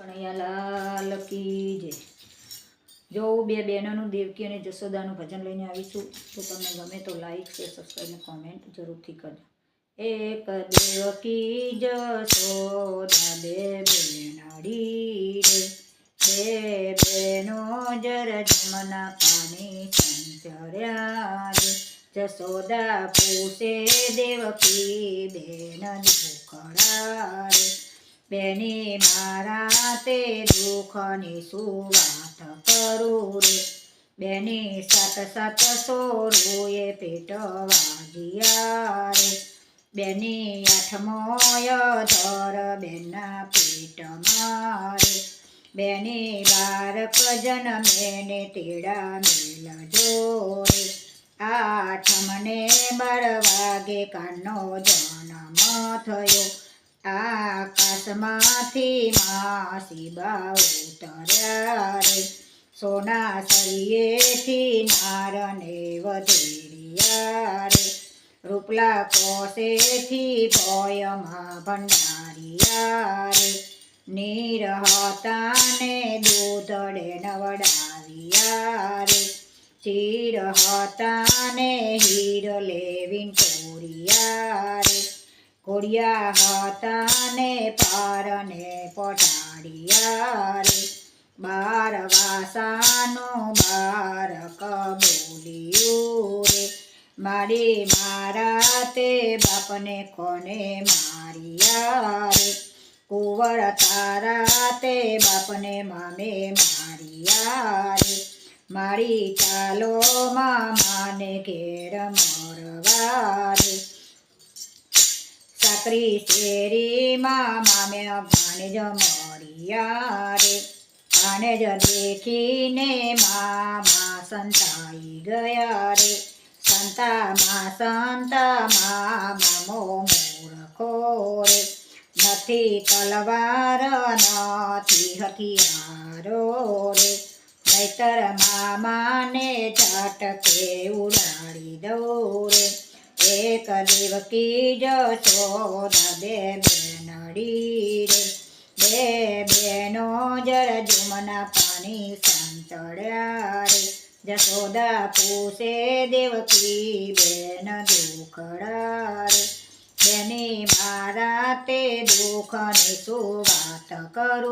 કનૈયાલાલ કી જય. જો બે બહેનોનું, દેવકી અને જશોદાનું ભજન લઈને આવીશું તો તમને ગમે તો લાઈક શેર સબસ્ક્રાઈબ અને કોમેન્ટ જરૂરથી કરજો. એક દેવકી જશોદા, બે બેનાડી રે, બે બેનો જર જમના પાણી સંચર્યા રે. જશોદા પૂછે, દેવકી બેન દુખડા બેની મારા તે દુઃખની શું વાત કરું રે. બેની સત સત સોરુએ પેટ વાજિયા રે. બેની આઠમોય ધર બેના પેટ મારે બેની બારક જન્મે ને તેડા મેલજો જોરે આઠમને બાર વાગે કાનો જન્મ થયો. આકાશમાંથી મા શિવા ઉતરે સોના સરિયેથી નારને વધેરિયા રે રૂપલા કોષેથી ભયમાં ભંડારિયા રે નીર હતાને દૂધડે નવડાવ્યા રે ચીર હતાને હીર લેવીન ચોરિયા રે ઘોડિયા હતાને પારને પટાડિયા રે બાર વાસાનો બાર બોલ્યું રે મારી મારા તે બાપને કોને મારિયા રે કુંવર તારા તે બાપને મામે મારિયા રે મારી ચાલો મામાને ઘેર મરવા રે સાકરી શેરીમાં મામે ભાણેજ મરિયા રે ભાણેજ દેખીને મામા સંતાઈ ગયા રે સંતામાં સંતામાં મામો મૂર્ખો રે. નથી તલવાર, નથી હથિયારો રે. નહીતર મામાને ઝટકે ઉડાડી દો રે. એક દેવકી જશોદા બે બેનડી રે. બે બેનો જર જુમના પાણી સંતળ્યા રે. જશોદા પૂછે દેવકી બેન દુખડા રે. બેની મારા તે દુઃખની શું વાત કરું?